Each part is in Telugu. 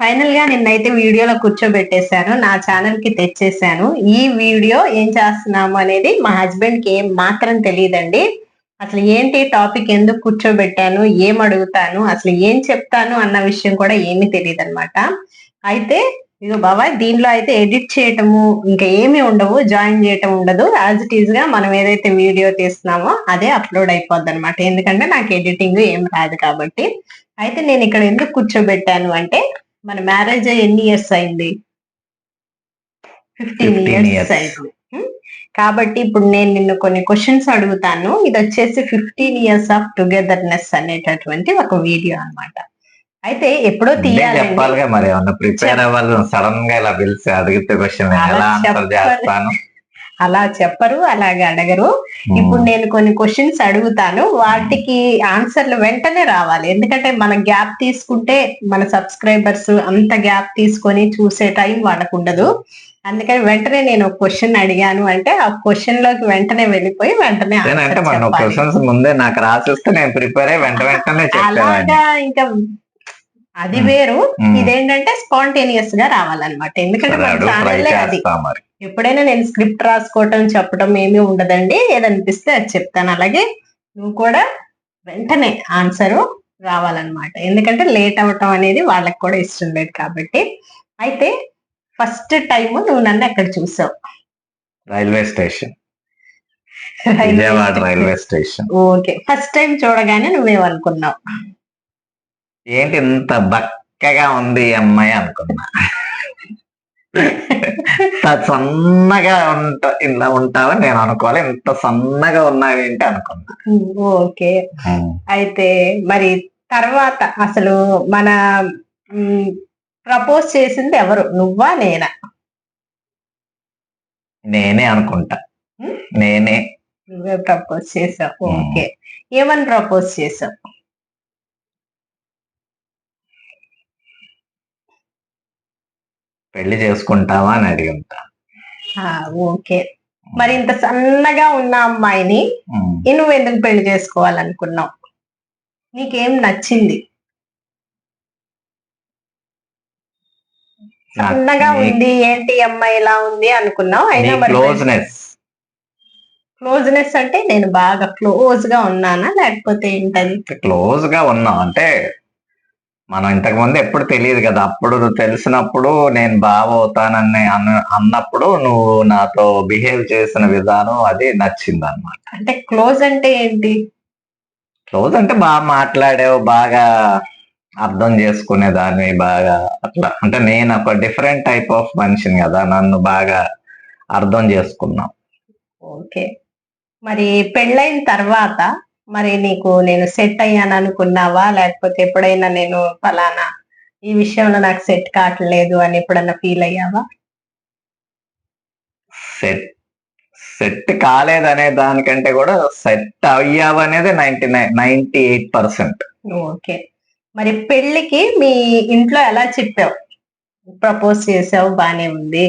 ఫైనల్గా నిన్నైతే వీడియోలో కూర్చోబెట్టేశాను. నా ఛానల్కి తెచ్చేసాను ఈ వీడియో ఏం చేస్తున్నాము అనేది మా హస్బెండ్కి ఏం మాత్రం తెలియదండి. అసలు ఏంటి టాపిక్ ఎందుకు కూర్చోబెట్టాను? ఏం అడుగుతాను? అసలు ఏం చెప్తాను అన్న విషయం కూడా ఏమీ తెలియదు అనమాట అయితే ఇగో బాబాయ్ దీనిలో అయితే ఎడిట్ చేయటము ఇంకా ఏమీ ఉండవు జాయిన్ చేయటం ఉండదు. యాజ్ ఇట్ ఈజ్గా మనం ఏదైతే వీడియో తీస్తున్నామో అదే అప్లోడ్ అయిపోద్ది అనమాట ఎందుకంటే నాకు ఎడిటింగ్ ఏం రాదు కాబట్టి. అయితే నేను ఇక్కడ ఎందుకు కూర్చోబెట్టాను అంటే మన మ్యారేజ్ ఎన్ని ఇయర్స్ అయింది ఫిఫ్టీన్ 15 ఇయర్స్. అయింది ఉం? కాబట్టి ఇప్పుడు నేను నిన్ను కొన్ని క్వశ్చన్స్ అడుగుతాను ఇది వచ్చేసి ఫిఫ్టీన్ ఇయర్స్ ఆఫ్ టుగెదర్నెస్ అనేటటువంటి ఒక వీడియో అన్నమాట అయితే ఎప్పుడో చెప్పాలిగా మరి ప్రిపేర్ అవ్వాలి సడన్గా ఇలా పిలిచి అడిగితే క్వశ్చన్ ఎలా ఆన్సర్. చేస్తాను అలా చెప్పరు అలాగే అడగరు. ఇప్పుడు నేను కొన్ని క్వశ్చన్స్ అడుగుతాను. వాటికి ఆన్సర్లు వెంటనే రావాలి. ఎందుకంటే మన గ్యాప్ తీసుకుంటే మన సబ్స్క్రైబర్స్ అంత గ్యాప్ తీసుకొని చూసే టైం వాళ్ళకు ఉండదు అందుకని వెంటనే నేను ఒక క్వశ్చన్ అడిగాను అంటే ఆ క్వశ్చన్లోకి వెంటనే వెళ్ళిపోయి వెంటనే అంటే మన. క్వశ్చన్స్ ముందే నాకు రాసిస్తే నేను ప్రిపేర్ అయ్యి వెంట వెంటనే అలాగా ఇంకా అది వేరు. ఇదేంటంటే స్పాంటేనియస్గా రావాలన్నమాట. ఎందుకంటే మన అది ఎప్పుడైనా నేను స్క్రిప్ట్ రాసుకోవటం చెప్పడం ఏమీ ఉండదండి. ఏదనిపిస్తే అది చెప్తాను. అలాగే నువ్వు కూడా వెంటనే ఆన్సర్ రావాలన్నమాట. ఎందుకంటే లేట్ అవ్వటం అనేది వాళ్ళకి కూడా ఇష్టం లేదు కాబట్టి. అయితే ఫస్ట్ టైం నువ్వు నన్ను అక్కడ చూసావు? Railway station. Vijayawada railway station. Okay. First time చూడగానే నువ్వేమనుకున్నావు? ఏంటి ఇంత బక్కగా ఉంది అమ్మాయి అనుకున్నా. ఇంత సన్నగా ఉంటా ఇలా ఉంటావని నేను అనుకోవాలి. ఇంత సన్నగా ఉన్నావేంటి అనుకున్నా. ఓకే. అయితే మరి తర్వాత అసలు మన ప్రపోజ్ చేసింది ఎవరు? నువ్వా నేనా? నేనే అనుకుంటా? నేనే. నువ్వే ప్రపోజ్ చేసావు. ఓకే. ఏమని ప్రపోజ్ చేసావు? పెళ్ళి చేసుకుంటావా అని అడిగి ఉంటా ఆ, ఓకే. మరి ఇంత సన్నగా ఉన్న అమ్మాయిని నువ్వు ఎందుకు పెళ్ళి చేసుకోవాలనుకున్నావు? నీకేం నచ్చింది? సన్నగా ఉంది ఏంటి అమ్మాయి ఇలా ఉంది అనుకున్నావు? అయినా మరి క్లోజ్నెస్. క్లోజ్నెస్ అంటే నేను బాగా క్లోజ్గా ఉన్నానా? లేకపోతే ఏంటది? క్లోజ్గా ఉన్నాం. అంటే మనం ఇంతకు ముందు ఎప్పుడు తెలియదు కదా. అప్పుడు నువ్వు తెలిసినప్పుడు నేను బావ అవుతానని అన్న అన్నప్పుడు నువ్వు నాతో బిహేవ్ చేసిన విధానం అది నచ్చింది అనమాట అంటే క్లోజ్ అంటే ఏంటి? క్లోజ్ అంటే బాగా మాట్లాడావు బాగా అర్థం చేసుకునేదాన్ని బాగా అట్లా. అంటే నేను ఒక డిఫరెంట్ టైప్ ఆఫ్ మనిషిని కదా నన్ను బాగా అర్థం చేసుకున్నాం ఓకే. మరి పెళ్ళైన తర్వాత మరి నీకు నేను సెట్ అయ్యాను అనుకున్నావా లేకపోతే ఎప్పుడైనా నేను ఫలానా ఈ విషయంలో నాకు సెట్ కావట్లేదు అని ఎప్పుడన్నా ఫీల్ అయ్యావా? సెట్ సెట్ కాలేదనే దానికంటే కూడా సెట్ అయ్యావు అనేది ninety nine ninety eight percent. Okay. మరి పెళ్ళికి మీ ఇంట్లో ఎలా చెప్పావు? ప్రపోజ్ చేసావు బానే ఉంది.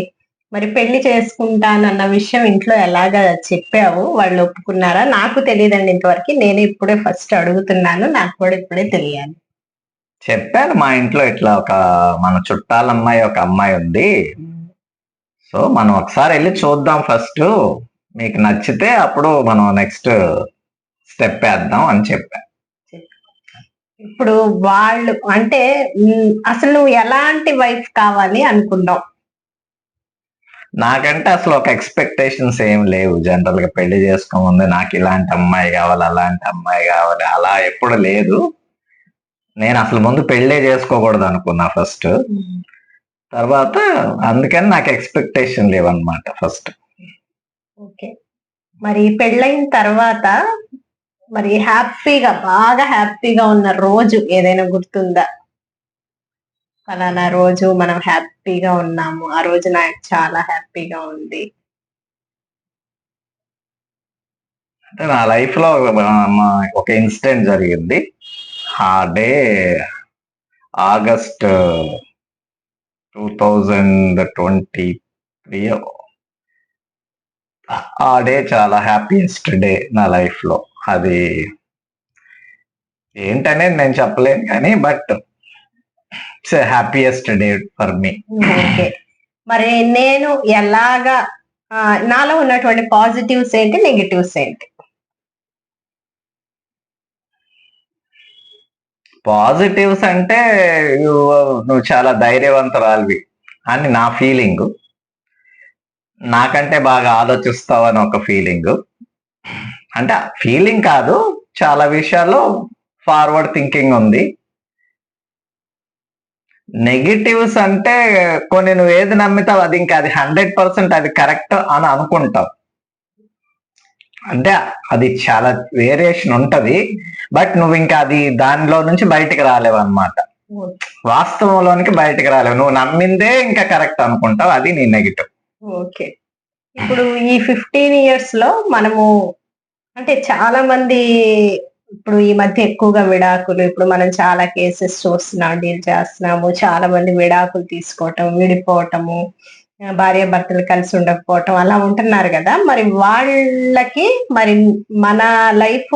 మరి పెళ్ళి చేసుకుంటానన్న విషయం ఇంట్లో ఎలాగా చెప్పావు? వాళ్ళు ఒప్పుకున్నారా? నాకు తెలియదండి ఇంతవరకు. నేను ఇప్పుడే ఫస్ట్ అడుగుతున్నాను. నాకు కూడా ఇప్పుడే తెలియాలి. చెప్పాను. మా ఇంట్లో ఇట్లా ఒక మన చుట్టాల అమ్మాయి ఒక అమ్మాయి ఉంది. సో మనం ఒకసారి వెళ్ళి చూద్దాం ఫస్ట్. మీకు నచ్చితే అప్పుడు మనం నెక్స్ట్ స్టెప్ వేద్దాం అని చెప్పా. ఇప్పుడు వాళ్ళు అంటే అసలు నువ్వు ఎలాంటి వైఫ్ కావాలి అనుకున్నావు? నాకంటే అసలు ఒక ఎక్స్పెక్టేషన్స్ ఏం లేవు. జనరల్గా పెళ్ళి చేసుకోముందు నాకు ఇలాంటి అమ్మాయి కావాలి అలాంటి అమ్మాయి కావాలి అలా ఎప్పుడు లేదు. నేను అసలు ముందు పెళ్ళే చేసుకోకూడదు అనుకున్నా ఫస్ట్ తర్వాత అందుకని నాకు ఎక్స్పెక్టేషన్ లేవన్నమాట ఫస్ట్ ఓకే. మరి పెళ్ళైన తర్వాత మరి హ్యాపీగా బాగా హ్యాపీగా ఉన్న రోజు ఏదైనా గుర్తుందా? ఫలానా రోజు మనం హ్యాపీగా ఉన్నాము. ఆ రోజు నాకు చాలా హ్యాపీగా ఉంది. అంటే నా లైఫ్లో ఒక- మా- ఒక ఇన్సిడెంట్ జరిగింది. ఆ day August two thousand twenty three ఆ డే చాలా హ్యాపీయెస్ట్ డే నా లైఫ్లో. అది ఏంటనేది నేను చెప్పలేను కానీ but it's happiest day for me okay మరి నేను ఎలాగా నాలో ఉన్నటువంటి పాజిటివ్స్ ఏంటి నెగిటివ్స్ ఏంటి? పాజిటివ్స్ అంటే నువ్వు చాలా ధైర్యవంతురాలివి అని నా ఫీలింగ్. నాకంటే బాగా ఆలోచిస్తావు అని ఒక ఫీలింగ్. అంటే ఫీలింగ్ కాదు చాలా విషయాల్లో ఫార్వర్డ్ థింకింగ్ ఉంది. నెగిటివ్స్ అంటే కొన్ని నువ్వు ఏది నమ్ముతావు అది ఇంకా అది హండ్రెడ్ పర్సెంట్ అది కరెక్ట్ అని అనుకుంటావు. అంటే అది చాలా వేరియేషన్ ఉంటది బట్ నువ్వు ఇంకా అది దానిలో నుంచి బయటికి రాలేవు అనమాట వాస్తవంలోనికి బయటికి రాలేవు. నువ్వు నమ్మిందే ఇంకా కరెక్ట్ అనుకుంటావు అది నీ నెగిటివ్ ఓకే. ఇప్పుడు ఈ ఫిఫ్టీన్ ఇయర్స్లో మనము అంటే చాలా మంది ఇప్పుడు ఈ మధ్య ఎక్కువగా విడాకులు ఇప్పుడు మనం చాలా కేసెస్ చూస్తున్నాం డీల్ చేస్తున్నాము చాలా మంది విడాకులు తీసుకోవటం విడిపోవటము భార్య భర్తలు కలిసి ఉండకపోవటం అలా ఉంటున్నారు కదా. మరి వాళ్ళకి మరి మన లైఫ్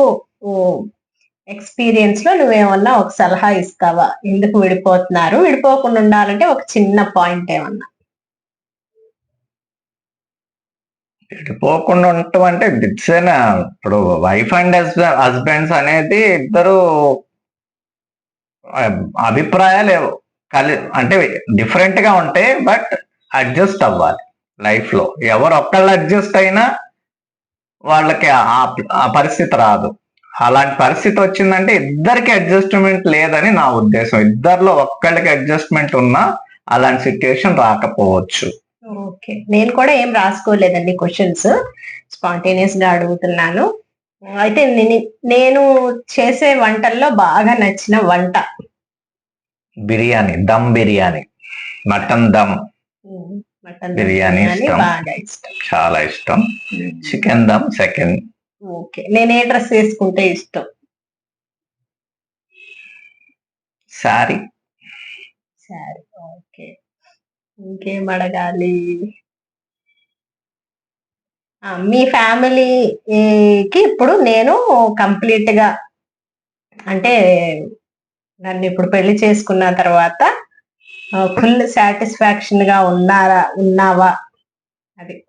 ఎక్స్పీరియన్స్లో నువ్వేమన్నా ఒక సలహా ఇస్తావా? ఎందుకు విడిపోతున్నారు? విడిపోకుండా ఉండాలంటే ఒక చిన్న పాయింట్ ఏమన్నా. విడిపోకుండా ఉండటం అంటే దిట్సేనా ఇప్పుడు వైఫ్ అండ్ హస్బెండ్స్ అనేది ఇద్దరు అభిప్రాయాలు కలి అంటే డిఫరెంట్గా ఉంటాయి బట్ అడ్జస్ట్ అవ్వాలి లైఫ్లో ఎవరు ఒక్కళ్ళు అడ్జస్ట్ అయినా వాళ్ళకి ఆ- ఆ పరిస్థితి రాదు. అలాంటి పరిస్థితి వచ్చిందంటే ఇద్దరికి అడ్జస్ట్మెంట్ లేదని నా ఉద్దేశం. ఇద్దరిలో ఒక్కళ్ళకి అడ్జస్ట్మెంట్ ఉన్నా అలాంటి సిచ్యుయేషన్ రాకపోవచ్చు. ఓకే. నేను కూడా ఏం రాసుకోలేదండి క్వశ్చన్స్ స్పాంటేనియస్గా అడుగుతున్నాను. అయితే నేను- చేసే వంటల్లో బాగా నచ్చిన వంట. బిర్యానీ దమ్ బిర్యానీ. మటన్ దమ్. మటన్ బిర్యానీ ఇష్టం. బాగా ఇష్టం. చాలా ఇష్టం. Chicken dum second. ఓకే. నేను ఏ డ్రెస్ వేసుకుంటే ఇష్టం? సారీ సరే ఇంకేం అడగాలి? మీ ఫ్యామిలీకి ఇప్పుడు నేను కంప్లీట్గా అంటే నన్ను ఇప్పుడు పెళ్ళి చేసుకున్న తర్వాత ఫుల్ సాటిస్ఫాక్షన్గా ఉన్నారా ఉన్నావా? అది.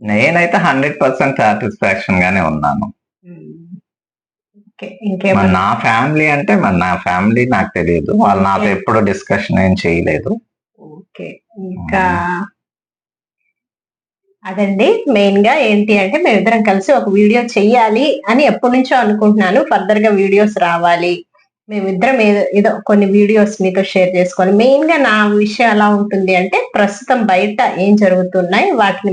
నేనైతే హండ్రెడ్ పర్సెంట్ సాటిస్ఫాక్షన్ గానే ఉన్నాను. నా ఫ్యామిలీ అంటే మరి నా ఫ్యామిలీ నాకు తెలియదు. వాళ్ళు నాతో. ఎప్పుడు డిస్కషన్ ఏం చేయలేదు. ఓకే. ఇంకా అదండి. మెయిన్గా ఏంటి అంటే మేమిద్దరం కలిసి ఒక వీడియో చెయ్యాలి అని ఎప్పటి నుంచో అనుకుంటున్నాను. ఫర్దర్గా వీడియోస్ రావాలి. మేమిద్దరం ఏదో ఏదో కొన్ని వీడియోస్ మీతో షేర్ చేసుకోవాలి. మెయిన్గా నా విషయం ఎలా ఉంటుంది అంటే ప్రస్తుతం బయట ఏం జరుగుతున్నాయి వాటిని